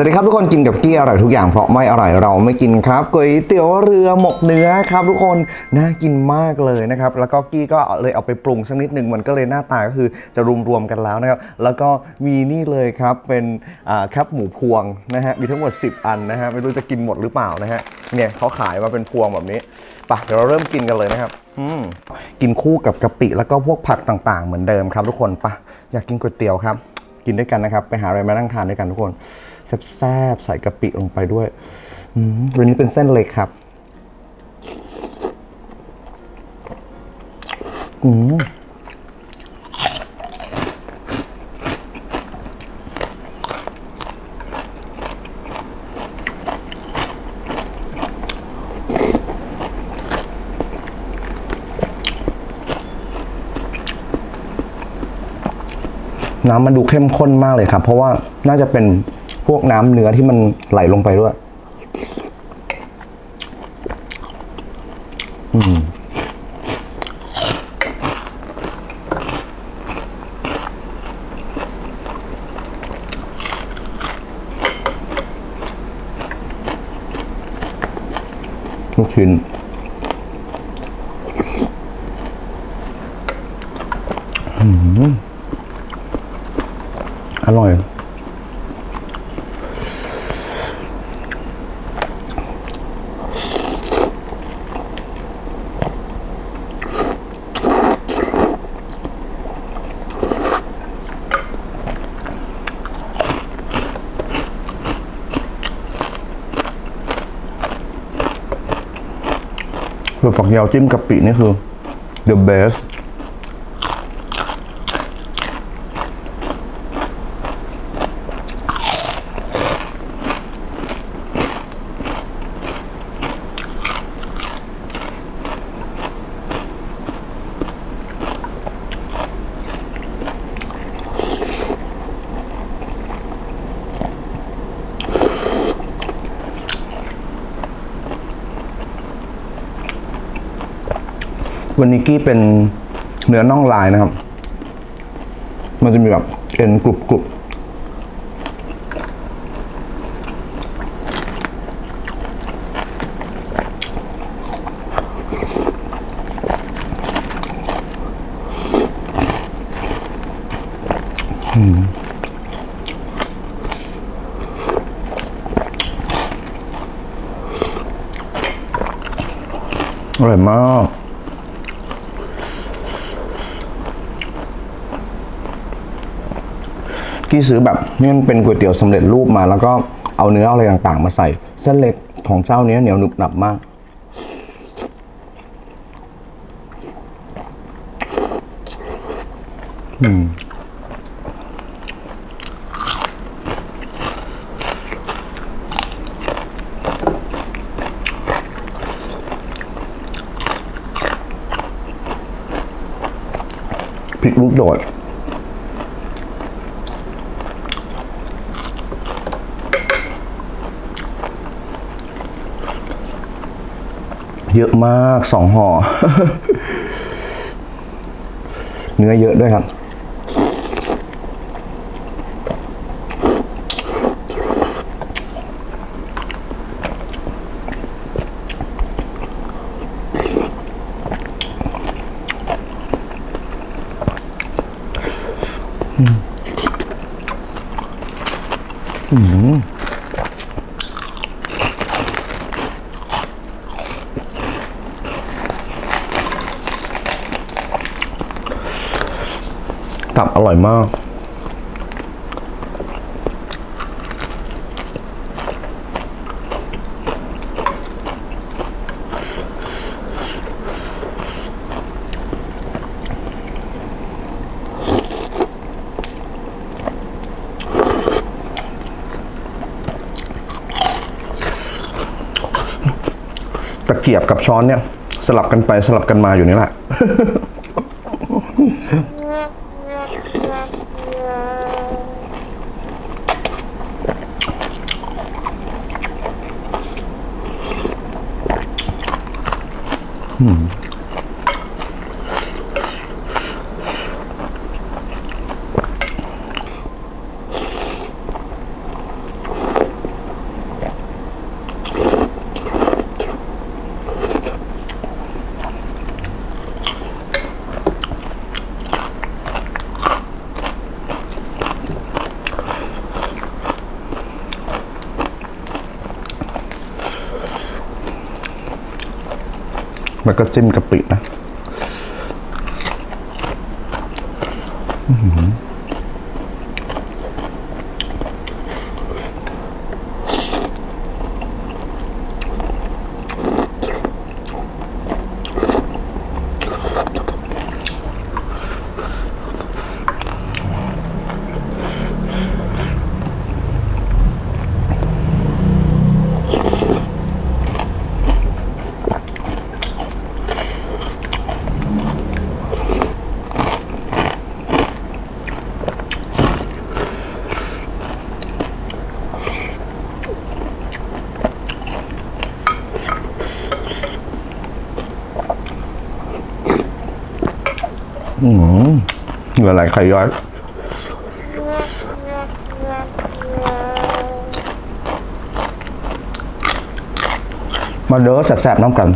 วัสดีครับทุกคนกินกับกี้อร่อยทุกอย่างเพราะไม่อร่อยเราไม่กินครับก๋วยเตี๋ยวเรือหมกเนื้อครับทุกคนน่ากินมากเลยนะครับแล้วก็กี้ก็เลยเอาไปปรุงสักนิดหนึ่งมันก็เลยหน้าตาก็คือจะรวมๆกันแล้วนะครับแล้วก็มีนี่เลยครับเป็นแคปหมูพวงนะฮะมีทั้งหมด 10 อันนะฮะไม่รู้จะกินหมดหรือเปล่านะฮะเนี่ยเขาขายมาเป็นพวงแบบนี้ไปะเดี๋ยวเราเริ่มกินกันเลยนะครับอืมกินคู่กับกะปิแล้วก็พวกผักต่างๆ เหมือนเดิมครับทุกคนไปะอยากกินก๋วยเตี๋ยวครับ กินด้วยกันนะครับไปหาอะไรมานั่งทานด้วยกันทุกคน แซ่บๆใส่กะปิลงไปด้วยอืมวันนี้เป็นเส้นเล็กครับอืมน้ำมันดูเข้มข้นมากเลยครับ เพราะว่าน่าจะเป็น พวกน้ำเนื้อที่มันไหลลงไปด้วยลูกชิ้นอร่อย เผือกฝักยาวจิ้มกะปินี่คือ the best วันนี้กี้เป็นเนื้อน่องลายนะครับ มันจะมีแบบเอ็นกรุบกรุบอร่อยมาก กี้ซื้อแบบนี่มันเป็นก๋วยเตี๋ยวสำเร็จรูปมาแล้วก็เอาเนื้ออาอะไรต่างๆ มาใส่ เส้นเล็กของเจ้านี้เหนียวหนึบหนับมาก อืมพริกลูกโดด เยอะมากสองห่อ เนื้อเยอะด้วยครับ ตับอร่อยมาก ตะเกียบกับช้อนเนี่ย สลับกันไปสลับกันมาอยู่นี่แหละ แล้วก็จิ้มกะปินะเอะไหลไขย้อยมาเด้อแสบๆน้ำกัน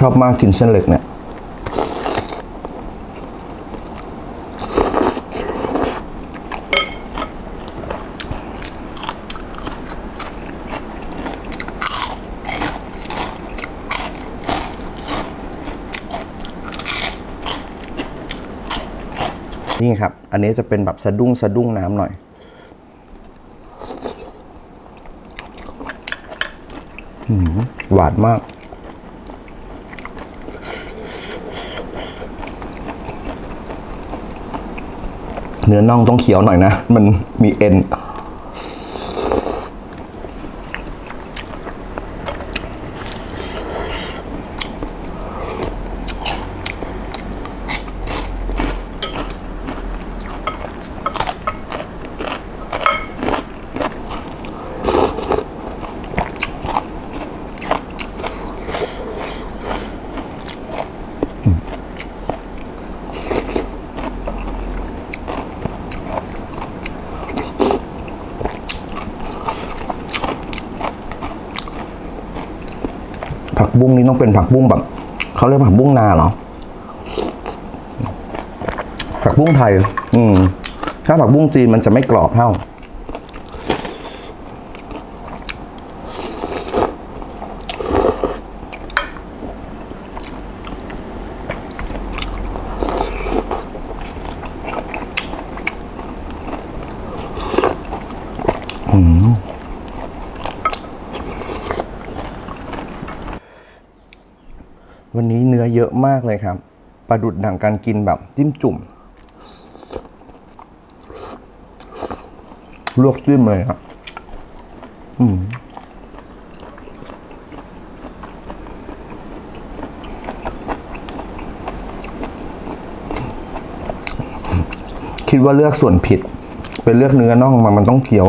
ชอบมากกินเส้นเล็กเนี่ยนี่ครับ อันนี้จะเป็นแบบสะดุ้งสะดุ้งน้ำหน่อยหืมหวานมาก เนื้อน่องต้องเขียวหน่อยนะ มันมีเอ็น บุ้งนี่ต้องเป็นผักบุ้งแบบเขาเรียกผักบุ้งนาเหรอผักบุ้งไทย อืมถ้าผักบุ้งจีนมันจะไม่กรอบเท่า วันนี้ เยอะมากเลยครับปลาดุดดั่งการกินแบบจิ้มจุ่ม ลวกจิ้มเลยครับคิดว่าเลือกส่วนผิด เป็นเลือกเนื้อน่องมามันต้องเคี้ยว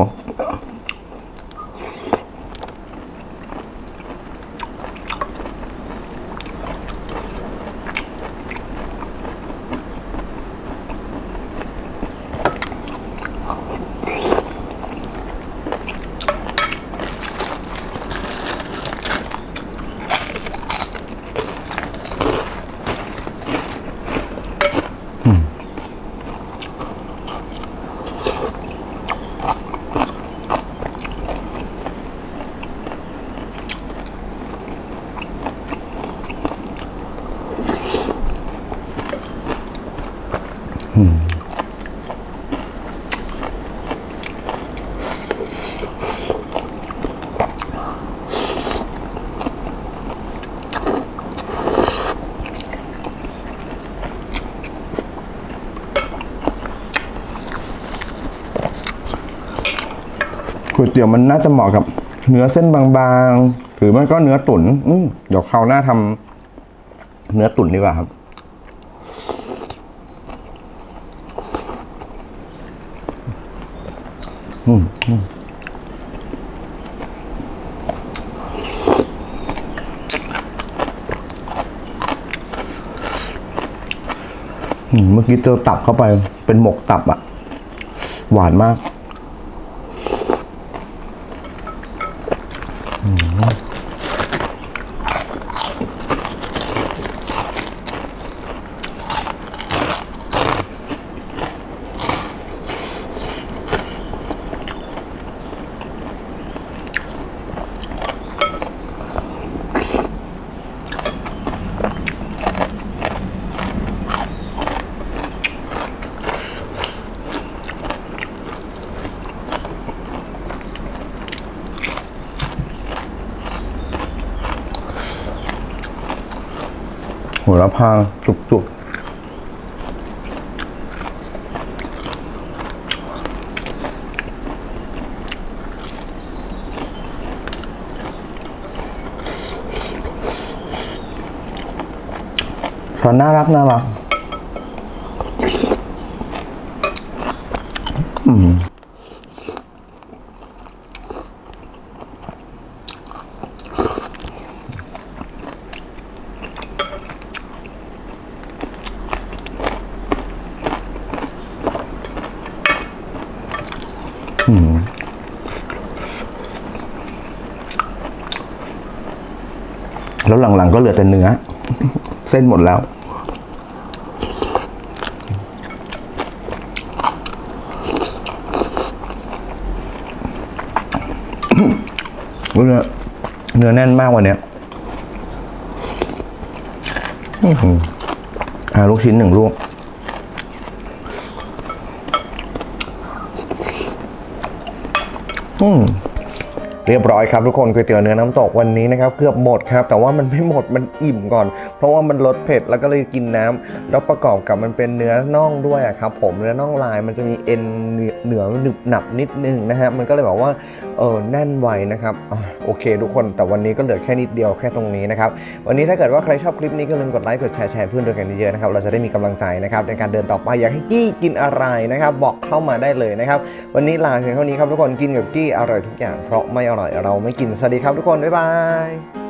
ก๋วยเตี๋ยวมันน่าจะเหมาะกับเนื้อเส้นบางๆ หรือไม่ก็เนื้อตุ๋นเดี๋ยวเขาหน้าทำเนื้อตุ๋นดีกว่าครับ อืมเมื่อกี้เจอตับเข้าไปเป็นหมกตับอะหวานมาก หัวละพาจุกๆสอนน่ารักน่ารัก แล้วหลังๆก็เหลือแต่เนื้อ เส้นหมดแล้วเนื้อเนื้อแน่นมากวันเนี้ยอื้อหืออ่าลูกชิ้นหนึ่งลูก อืม เรียบร้อยครับทุกคนก๋วยเตี๋ยวเนื้อน้ำตกวันนี้นะครับเกือบหมดครับแต่ว่ามันไม่หมดมันอิ่มก่อน เพราะว่ามันลดเผ็ดแล้วก็เลยกินน้ำแล้วประกอบกับมันเป็นเนื้อน่องด้วยอะครับผมเนื้อน่องลายมันจะมีเอ็นเหนือหนึบหนับนิดนึงนะฮะมันก็เลยแบบว่าเออแน่นไวนะครับอโอเค ทุกคนแต่วันนี้ก็เหลือแค่นิดเดียวแค่ตรงนี้นะครับวันนี้ถ้าเกิดว่าใครชอบคลิปนี้ก็อย่าลืมกดไลค์กดแชร์แชร์เพื่อนด้วยกันเยอะๆนะครับเราจะได้มีกำลังใจนะครับในการเดินต่อไปอยากให้กี้กินอะไรนะครับบอกเข้ามาได้เลยนะครับวันนี้ลาเพียงเท่านี้ครับทุกคนกินกับกี้อร่อยทุกอย่างเพราะไม่อร่อยเราไม่กินสวัสดีครับทุกคนบ๊ายบาย